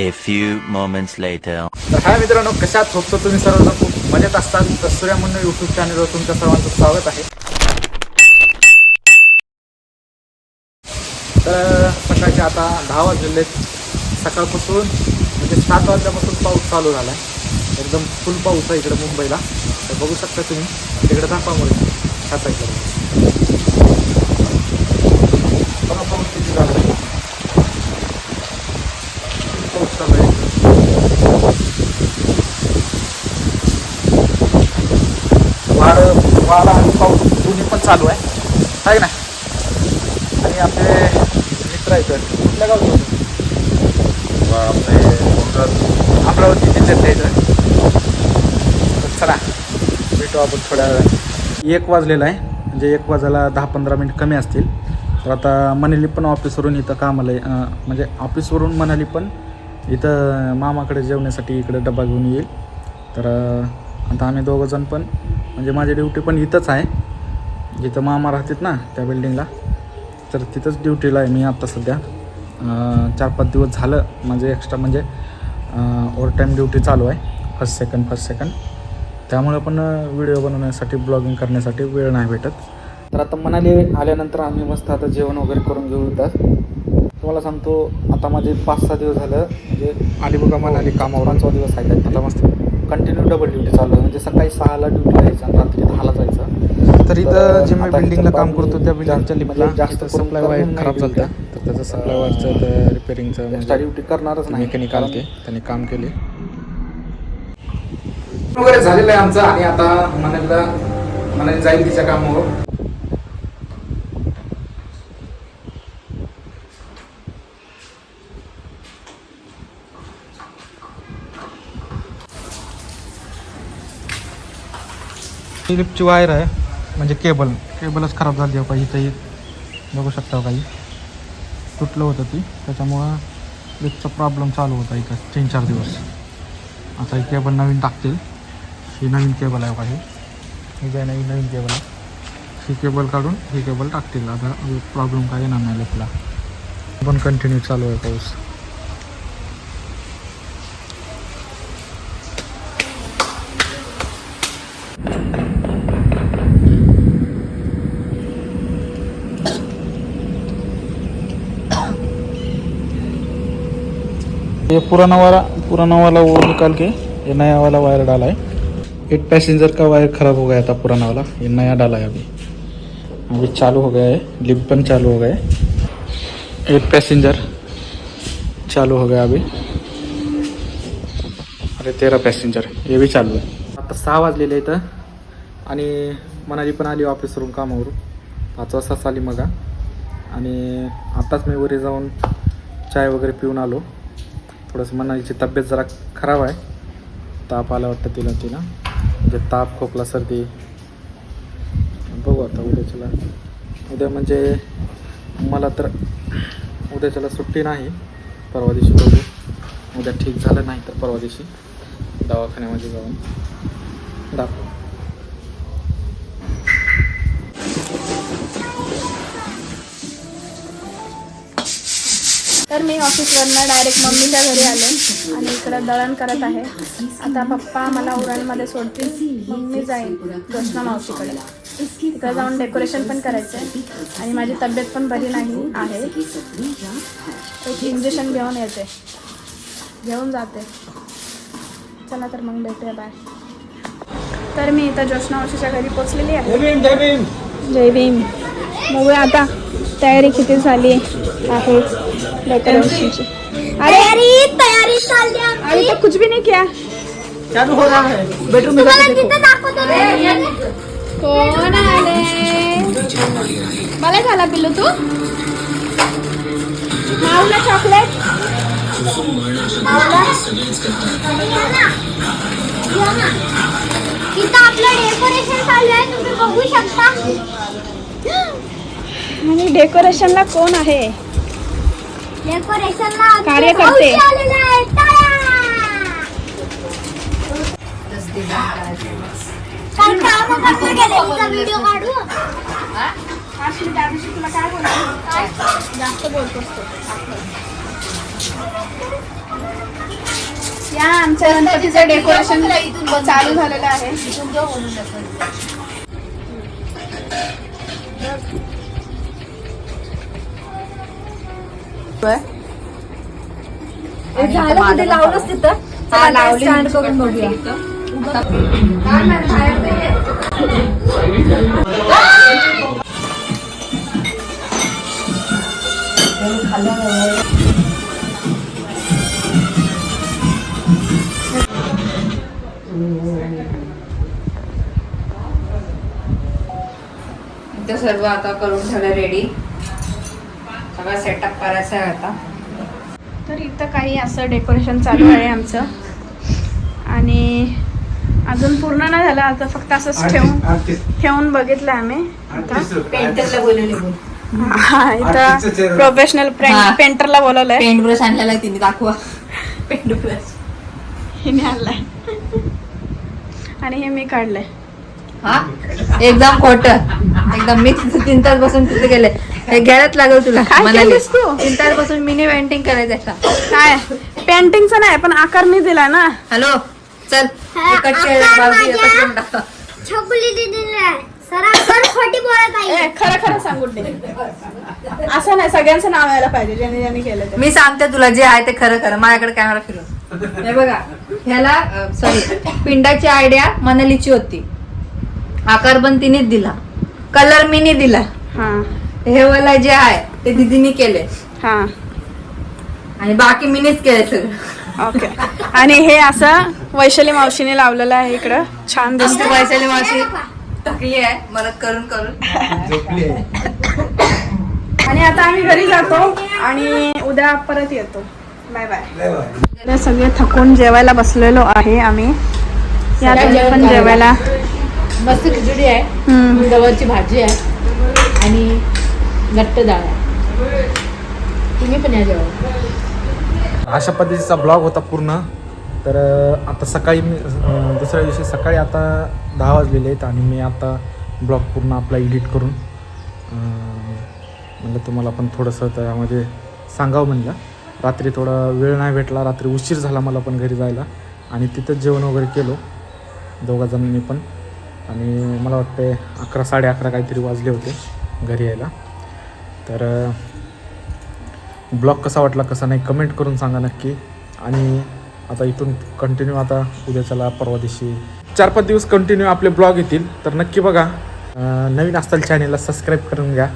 A few moments later. तर हाय मित्रांनो कशात होतो तुम्ही सर्वजण खूप मजेत असतात. तर सूर्या म्हणून युट्यूब चॅनलवर तुमच्या सर्वांचं स्वागत आहे. तर सकाळचे आता दहा वाजलेले सकाळपासून म्हणजे सात वाजल्यापासून पाऊस चालू झाला आहे एकदम फुल पाऊस आहे इकडे मुंबईला. तर बघू शकता तुम्ही तिकडे दाखवा मुळे. सात आहे बघा पाऊस किती झाला आहे. पाऊस चालू आहे वार वारा आणि पाऊस दोन्ही पण चालू आहे. आहे ना आणि आपले मित्र आहेत. कुठल्या गावचे होते? अमरावती आहेत तर चला भेटू आपण थोड्या वेळात एक वाजलेला आहे. म्हणजे एक वाजायला दहा पंधरा मिनिट कमी असतील. तर आता मनाली पण ऑफिसवरून इथं कामाला म्हणजे ऑफिसवरून मनाली पण इथं मामाकडे जेवण्यासाठी इकडे डबा घेऊन येईल. तर आता आम्ही दोघंजण पण म्हणजे माझी ड्युटी पण इथंच आहे. जिथं मामा राहतात ना त्या बिल्डिंगला तर तिथंच ड्युटीला आहे मी आत्ता सध्या. चार पाच दिवस झालं माझे एक्स्ट्रा म्हणजे ओव्हर टाईम ड्युटी चालू आहे. फर्स्ट सेकंड फर्स्ट सेकंड त्यामुळे पण व्हिडिओ बनवण्यासाठी ब्लॉगिंग करण्यासाठी वेळ नाही भेटत. तर आता मनाली आल्यानंतर आम्ही मस्त आता जेवण वगैरे करून घेऊ इथं. तुम्हाला सांगतो आता माझे पाच सहा दिवस झालं म्हणजे आली बघा मनाली कामावर पाचवा दिवस आहे आता मस्त कंटिन्यू डबल ड्युटी चालू आहे. म्हणजे सकाळी सहाला ड्युटी जायचं आणि रात्री दहाला जायचं. तर इथं जे मी बिल्डिंगला काम करतो त्या बांधून बिल्डिंगच्या लिफ्टला म्हणजे जास्त सप्लाय वायर खराब. झालं तर त्याचं सप्लाय वायरचं रिपेअरिंगचं एक्स्ट्रा ड्युटी करणारच नाही. मेकॅनिक आलते. त्यांनी काम केले. वगैरे झालेलं आहे आमचं आणि आता मनाली जाईल तिच्या कामावर. फिलिपची वायर आहे. म्हणजे केबल केबलच खराब झाली आहे पाहिजे एक बघू शकता हो काही. तुटलं होतं ती. त्याच्यामुळं लिफ्टचा प्रॉब्लेम चालू होता इथं. तीन चार दिवस. आता ही केबल नवीन टाकतील. ही नवीन केबल आहे काही ही. काय नवीन नवीन केबल आहे. ही केबल काढून ही केबल टाकतील. आता प्रॉब्लेम काय येणार नाही लिफ्टला पण कंटिन्यू चालू आहे पाऊस. ये पुराना वाला पुराना वाला वो निकाल के ये नया वाला वायर डाला है एक पैसेंजर का वायर खराब हो गया था पुराना वाला ये नया डाला है अभी. अभी चालू हो गया है. लिफ्ट पण चालू हो गया है. एक पैसेंजर चालू हो गया अभी. अरे तेरा पॅसेंजर हे भी चालू आहे आता सहा वाजलेले इथं आणि मनाली पण आली ऑफिसवरून कामावरून. पाच वाजताच आली मग. आणि आत्ताच मी वरी जाऊन चाय वगैरे पिऊन आलो. थोडंसं मनाची तब्येत जरा खराब आहे. ताप आला वाटतं तिला तिला. म्हणजे ताप खोकला सर्दी. बघू आता उद्याच्याला. उद्या म्हणजे मला तर उद्याच्याला सुट्टी नाही. परवा दिवशी बघू. उद्या ठीक झालं नाही तर परवा दिवशी दवाखान्यामध्ये जाऊन. दाखव. तर मी ऑफिसवरनं डायरेक्ट मम्मीच्या घरी आले आणि इकडं दळण करत आहे. आता पप्पा मला उरणमध्ये सोडतील. मग मी जाईन जोशना मावशीकडे. तिथं जाऊन डेकोरेशन पण करायचं आहे आणि माझी तब्येत पण बरी नाही आहे. एक इंजेक्शन घेऊन येते. घेऊन जाते. चला तर मग भेटूया. बाय तर मी इथं जोशना मावशीच्या घरी पोचलेली आहे. जय भीम. बघूया आता तयारी किती झाली आहे डेकोरेशनची अरे तयारी तयारी चालली. अभी तक कुछ भी नहीं किया? चालू हो रहा है. बेडरूम में जाके देखो. कोण आले? मला झाला पिल्लू तू? माऊला चॉकलेट मावला. इथं आपलं डेकोरेशन चालू आहे तुम्ही बघू शकता. म्हणजे डेकोरेशनला कोण आहे? डेकोरेशनला कार्यकर्ते. या आमच्या गणपतीचं डेकोरेशन चालू झालेलं आहे. झालं कुठे लावलंच तिथं. हा लावली स्टँड करून बघूया. सर्व आता करून ठेवलं रेडी सगळं सेटअप करायचं आहे आता. तर इथं काही असं डेकोरेशन चालू आहे आमचं. आणि अजून पूर्ण नाही झालं आता फक्त असंच ठेवून ठेवून बघितलं आम्ही. आता पेंटरला हा इथं प्रोफेशनल. पेंटरला बोलवलंय. पेंट ब्रश आणलेला आहे तिने दाखवा. पेंट ब्रश हिने आणलाय. आणि हे मी काढलंय. हा? एकदम खोट. एकदम मी तिथे तीन तास बसून तिथे गेले. हे घ्यायलाच लागेल तुला. केलीस तू? तीन तास बसून मिनी पेंटिंग करायचं काय? पेंटिंगचं नाही पण आकार मी दिला ना. हॅलो चल. हा, कट आता बाजू माझ्या- करून टाक. छकुली दीदीने सरासर खोटी बोलत आहे. ए, खरं खरं सांगून दे. असं नाही सगळ्यांचं नाव यायला पाहिजे ज्याने ज्याने केलं ते. मी सांगते तुला जे आहे ते खरं खरं. माझ्याकडे कॅमेरा फिरव. हे बघा ह्याला सॉरी पिंडाची आयडिया मनालीची होती. आकार पण तिनेच दिला. कलर मीने दिला. हा. हे वाला जे आहे ते दिदीने केले हा. आणि बाकी मीनेच केले सगळं. ओके. आणि हे असं वैशाली मावशीने लावलेलं आहे इकडं. छान दिसत आमची वैशाली मावशी टकली आहे मदत करून करून. आणि आता आम्ही घरी जातो आणि उद्या परत येतो. बाय बाय सगळे थकून जेवायला बसलेलो आहे आम्ही. या तुम्ही पण जेवायला मस्त खिचडी आहे. गव्हाची भाजी आहे. आणि घट्ट डाळ आहे. तुम्ही पण या जेवण अशा पद्धतीचा ब्लॉग होता पूर्ण. तर आता सकाळी मी दुसऱ्या दिवशी सकाळी आता दहा वाजलेले आहेत आणि मी आता ब्लॉग पूर्ण आपला एडिट करून म्हणलं तुम्हाला पण थोडंसं त्यामध्ये सांगावं म्हणलं. रात्री थोडा वेळ नाही भेटला रात्री उशीर झाला मला पण घरी जायला. आणि तिथंच जेवण वगैरे केलो दोघा जणांनी पण. आणि मला वाटते अकरा साडे अकरा काहीतरी वाजले होते घरी यायला. तर ब्लॉग कसा वाटला कसा नाही कमेंट करून सांगा नक्की. आणि आता इथून कंटिन्यू आता उद्याच्याला परवा दिवशी. चार पाच दिवस कंटिन्यू आपले ब्लॉग येतील तर नक्की बघा. नवीन असताल चॅनेलला सबस्क्राईब करून घ्या.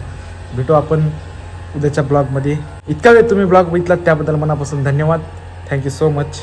भेटू आपण उद्याच्या ब्लॉगमध्ये. इतका वेळ तुम्ही ब्लॉग बघितलात त्याबद्दल मनापासून धन्यवाद. Thank you so much